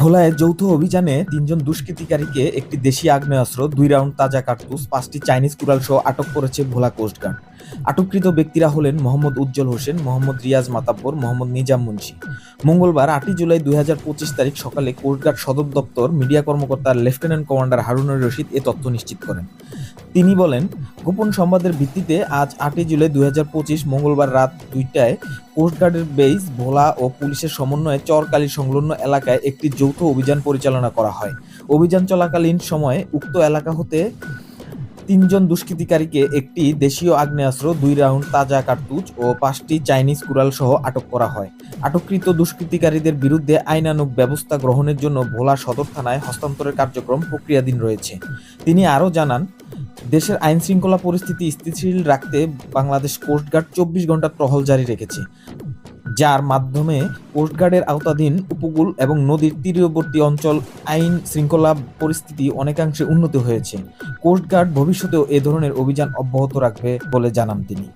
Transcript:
ভোলায় যৌথ অভিযানে তিনজন দুষ্কৃতিকারীকে একটি দেশি আগ্নেয়াস্ত্র, দুই রাউন্ড তাজা কার্তুজ, পাঁচটি চাইনিজ কুড়াল সহ আটক করেছে ভোলা কোস্টগার্ড আটককৃত ব্যক্তিরা হলেন মোহাম্মদ উজ্জ্বল হোসেন, মোহাম্মদ রিয়াজ মাতাব্বর, মোহাম্মদ নিজাম মুন্সি। মঙ্গলবার আটই জুলাই দুই হাজার পঁচিশ তারিখ সকালে কোস্টগার্ড সদর দপ্তর মিডিয়া কর্মকর্তা লেফটেন্যান্ট কমান্ডার হারুনুর রশিদ এ তথ্য নিশ্চিত করেন। তিনি বলেন গোপন সংবাদের ভিত্তিতে আজ আটই জুলাই দু হাজার পঁচিশ মঙ্গলবার রাত দুইটায় কোস্টগার্ডের বেইস ভোলা ও পুলিশের সমন্বয়ে চরকালী সংলগ্ন এলাকায় একটি যৌথ অভিযান পরিচালনা করা হয়। অভিযান চলাকালীন সময়ে উক্ত এলাকা হতে তিনজন দুষ্কৃতিকারীকে একটি দেশীয় আগ্নেয়াস্ত্র, দুই রাউন্ড তাজা কার্তুজ ও পাঁচটি চাইনিজ কুড়াল সহ আটক করা হয়। আটককৃত দুষ্কৃতিকারীদের বিরুদ্ধে আইনানুগ ব্যবস্থা গ্রহণের জন্য ভোলা সদর থানায় হস্তান্তরের কার্যক্রম প্রক্রিয়াধীন রয়েছে। তিনি আরও জানান দেশের আইন শৃঙ্খলা পরিস্থিতি স্থিতিশীল রাখতে বাংলাদেশ কোস্টগার্ড চব্বিশ ঘণ্টা টহল জারি রেখেছে, যার মাধ্যমে কোস্টগার্ডের আওতাধীন উপকূল এবং নদীর তীরবর্তী অঞ্চল আইন শৃঙ্খলা পরিস্থিতি অনেকাংশে উন্নত হয়েছে। কোস্টগার্ড ভবিষ্যতেও এ ধরনের অভিযান অব্যাহত রাখবে বলে জানান তিনি।